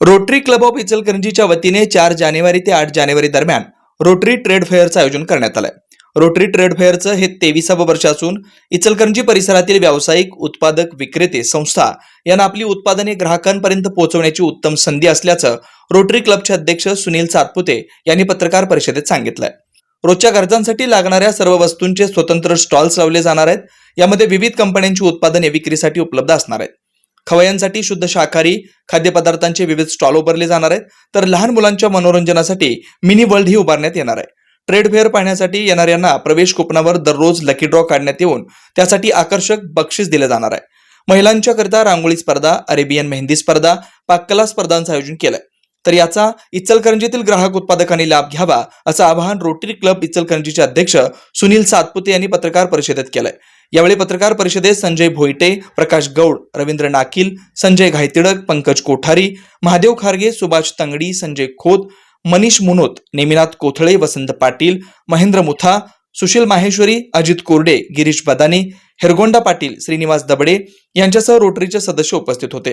Rotary club of इचलकरंजीच्या वतीने चार जानेवारी ते आठ जानेवारी दरम्यान रोटरी ट्रेड फेअरचं आयोजन करण्यात आलंय. रोटरी ट्रेड फेअरचं हे तेविसावं वर्ष असून इचलकरंजी परिसरातील व्यावसायिक उत्पादक विक्रेते संस्था यांना आपली उत्पादने ग्राहकांपर्यंत पोहोचवण्याची उत्तम संधी असल्याचं रोटरी क्लबचे अध्यक्ष सुनील सातपुते यांनी पत्रकार परिषदेत सांगितलंय. रोजच्या गरजांसाठी लागणाऱ्या सर्व वस्तूंचे स्वतंत्र स्टॉल्स लावले जाणार आहेत. यामध्ये विविध कंपन्यांची उत्पादने विक्रीसाठी उपलब्ध असणार आहेत. खवयांसाठी शुद्ध शाकाहारी खाद्यपदार्थांचे विविध स्टॉल उभारले जाणार आहेत. तर लहान मुलांच्या मनोरंजनासाठी मिनी वर्ल्ड ही उभारण्यात येणार आहे. ट्रेड फेअर पाहण्यासाठी येणाऱ्यांना प्रवेश कुपनावर दररोज लकी ड्रॉ काढण्यात येऊन त्यासाठी आकर्षक बक्षीस दिले जाणार आहे. महिलांच्या करता रांगोळी स्पर्धा अरेबियन मेहंदी स्पर्धा पाककला स्पर्धांचं आयोजन केलंय. तर याचा इचलकरंजीतील ग्राहक उत्पादकांनी लाभ घ्यावा असं आवाहन रोटरी क्लब इचलकरंजीचे अध्यक्ष सुनील सातपुते यांनी पत्रकार परिषदेत केलंय. यावेळी पत्रकार परिषदेत संजय भोईटे प्रकाश गौड रवींद्र नाकील संजय घायतिडक पंकज कोठारी महादेव खारगे सुभाष तंगडी संजय खोत मनीष मुनोत नेमिनाथ कोथळे वसंत पाटील महेंद्र मुथा सुशील माहेश्वरी अजित कोरडे गिरीश बदाने हेरगोंडा पाटील श्रीनिवास दबडे यांच्यासह रोटरीचे सदस्य उपस्थित होते.